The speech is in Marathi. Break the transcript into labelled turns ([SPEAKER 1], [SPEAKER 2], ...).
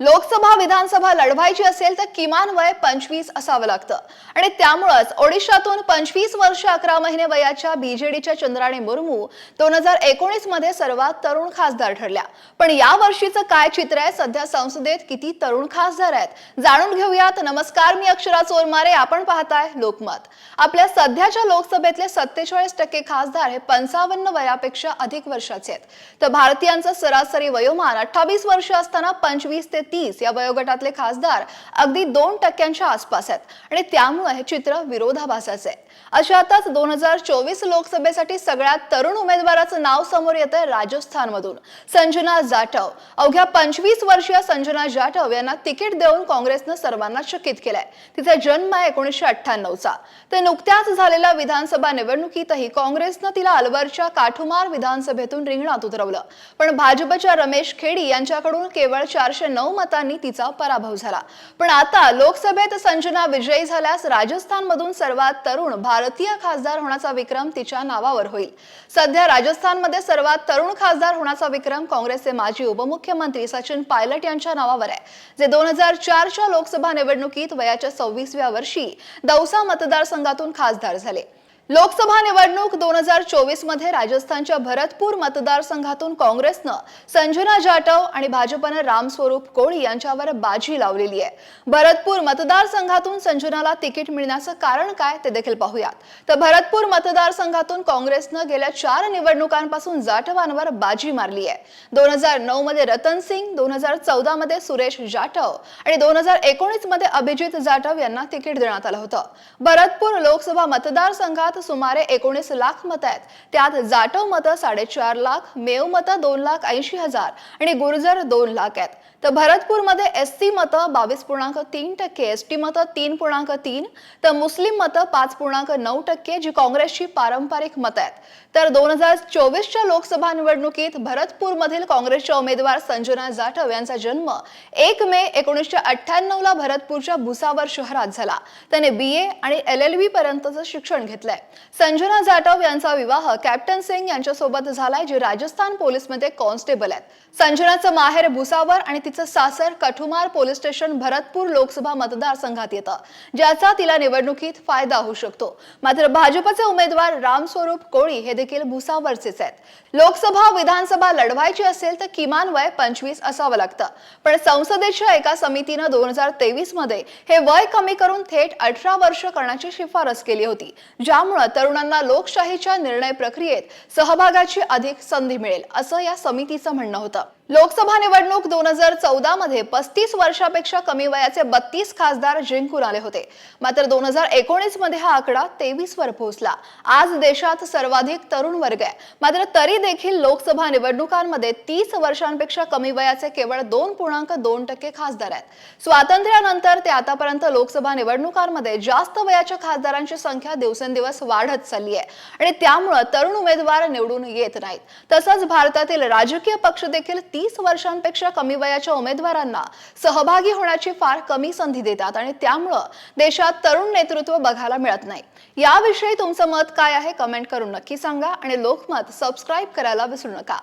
[SPEAKER 1] लोकसभा विधानसभा लढवायची असेल तर किमान वय पंचवीस असावं लागतं. आणि त्यामुळंच ओडिशातून पंचवीस वर्ष अकरा महिने वयाच्या बीजेडीच्या चंद्राणी मुर्मू दोन हजार एकोणीसमध्ये सर्वात तरुण खासदार ठरल्या. पण या वर्षीचं काय चित्र आहे? सध्या संसदेत किती तरुण खासदार आहेत? जाणून घेऊयात. नमस्कार मी अक्षरा चोरमारे. आपण पाहताय लोकमत. आपल्या सध्याच्या लोकसभेतले सत्तेचाळीस टक्के खासदार हे पंचावन्न वयापेक्षा अधिक वर्षाचे आहेत. तर भारतीयांचं सरासरी वयोमान अठ्ठावीस वर्ष असताना पंचवीस ते तीस या वयोगटातले खासदार अगदी दोन टक्क्यांच्या आसपास आहेत. आणि त्यामुळे हे चित्र विरोधाभासाचे आहे. अशातच दोन हजार चोवीस लोकसभेसाठी सगळ्यात तरुण उमेदवाराचं नाव समोर येत आहे राजस्थानमधून. संजना जाटव. अवघ्या पंचवीस वर्षीय संजना जाटव यांना तिकीट देऊन काँग्रेसनं सर्वांना चकित केलंय. तिचा जन्म आहे एकोणीसशे अठ्ठ्याण्णवचा तर नुकत्याच झालेल्या विधानसभा निवडणुकीतही काँग्रेसनं तिला अलवरच्या काठुमार विधानसभेतून रिंगणात उतरवलं. पण भाजपच्या रमेश खेडी यांच्याकडून केवळ चारशे नऊ बहुमतांनी तिचा पराभव झाला. पण आता लोकसभेत संजना विजयी झाल्यास राजस्थानमधून सर्वात तरुण भारतीय खासदार होण्याचा विक्रम तिच्या नावावर होईल. सध्या राजस्थानमध्ये सर्वात तरुण खासदार होण्याचा विक्रम काँग्रेसचे माजी उपमुख्यमंत्री सचिन पायलट यांच्या नावावर आहे. जे दोन हजार चारच्या लोकसभा निवडणुकीत वयाच्या सव्वीसव्या वर्षी दौसा मतदारसंघातून खासदार झाले. लोकसभा निवडणूक दोन हजार चोवीसमध्ये राजस्थानच्या भरतपूर मतदारसंघातून काँग्रेसनं संजना जाटव आणि भाजपनं रामस्वरूप कोळी यांच्यावर बाजी लावलेली आहे. भरतपूर मतदारसंघातून संजनाला तिकीट मिळण्याचं कारण काय ते देखील पाहूयात. तर भरतपूर मतदारसंघातून काँग्रेसनं गेल्या चार निवडणुकांपासून जाटवांवर बाजी मारली आहे. दोन हजार नऊ मध्ये रतन सिंग दोन हजार चौदा मध्ये सुरेश जाटव आणि दोन हजार एकोणीसमध्ये अभिजित जाटव यांना तिकीट देण्यात आलं होतं. भरतपूर लोकसभा मतदारसंघात सुमारे एकोणीस लाख मतं आहेत. त्यात जाटव मतं साडेचार लाख मेव मतं दोन लाख ऐंशी हजार आणि गुर्जर दोन लाख आहेत. तर भरतपूरमध्ये एस सी मतं बावीस पूर्णांक तीन टक्के एस टी मतं तीन पूर्णांक तीन तर मुस्लिम मतं पाच पूर्णांक नऊ टक्के जी काँग्रेसची पारंपरिक मतं आहेत. तर दोन हजार चोवीसच्या लोकसभा निवडणुकीत भरतपूरमधील काँग्रेसच्या उमेदवार संजना जाटव यांचा जन्म एक मे एकोणीसशे अठ्ठ्याण्णवला भरतपूरच्या भुसावर शहरात झाला. त्याने बी ए आणि एल एल बी पर्यंतचं शिक्षण घेतलंय. संजना जाटव यांचा विवाह कॅप्टन सिंग यांच्यासोबत झालाय जे राजस्थान पोलीसमध्ये कॉन्स्टेबल आहेत. संजनाचं माहेर भुसावर आणि तिचं सासर कठुमार पोलीस स्टेशन भरतपूर लोकसभा मतदारसंघात येतं. ज्याचा तिला निवडणुकीत फायदा होऊ शकतो. मात्र भाजपचे उमेदवार रामस्वरूप कोळी हे देखील भुसावरचेच आहेत. लोकसभा विधानसभा लढवायची असेल तर किमान वय पंचवीस असावं लागतं. पण संसदेच्या एका समितीनं दोन हजार तेवीसमध्ये हे वय कमी करून थेट अठरा वर्ष करण्याची शिफारस केली होती ज्यामुळे तरुणांना लोकशाहीच्या निर्णय प्रक्रियेत सहभागाची अधिक संधी मिळेल असं या समितीचं म्हणणं होतं. लोकसभा निवडणूक दोन हजार चौदा मध्ये पस्तीस वर्षापेक्षा कमी वयाचे बत्तीस खासदार जिंकून आले होते. मात्र दोन हजार एकोणीसमध्ये हा आकडा तेवीस वर पोहोचला. आज देशात सर्वाधिक तरुण वर्ग आहे. मात्र तरी देखील लोकसभा निवडणुकांमध्ये तीस वर्षांपेक्षा कमी वयाचे केवळ दोन पूर्णांक दोन टक्के खासदार आहेत. स्वातंत्र्यानंतर ते आतापर्यंत लोकसभा निवडणुकांमध्ये जास्त वयाच्या खासदारांची संख्या दिवसेंदिवस वाढत चालली आहे. आणि त्यामुळं तरुण उमेदवार निवडून येत नाहीत. तसंच भारतातील राजकीय पक्ष देखील तीस वर्षांपेक्षा कमी वयाच्या उमेदवारांना सहभागी होण्याची फार कमी संधी देतात आणि त्यामुळं देशात तरुण नेतृत्व बघायला मिळत नाही. याविषयी तुमचं मत काय आहे? कमेंट करून नक्की सांगा आणि लोकमत सबस्क्राईब करायला विसरू नका.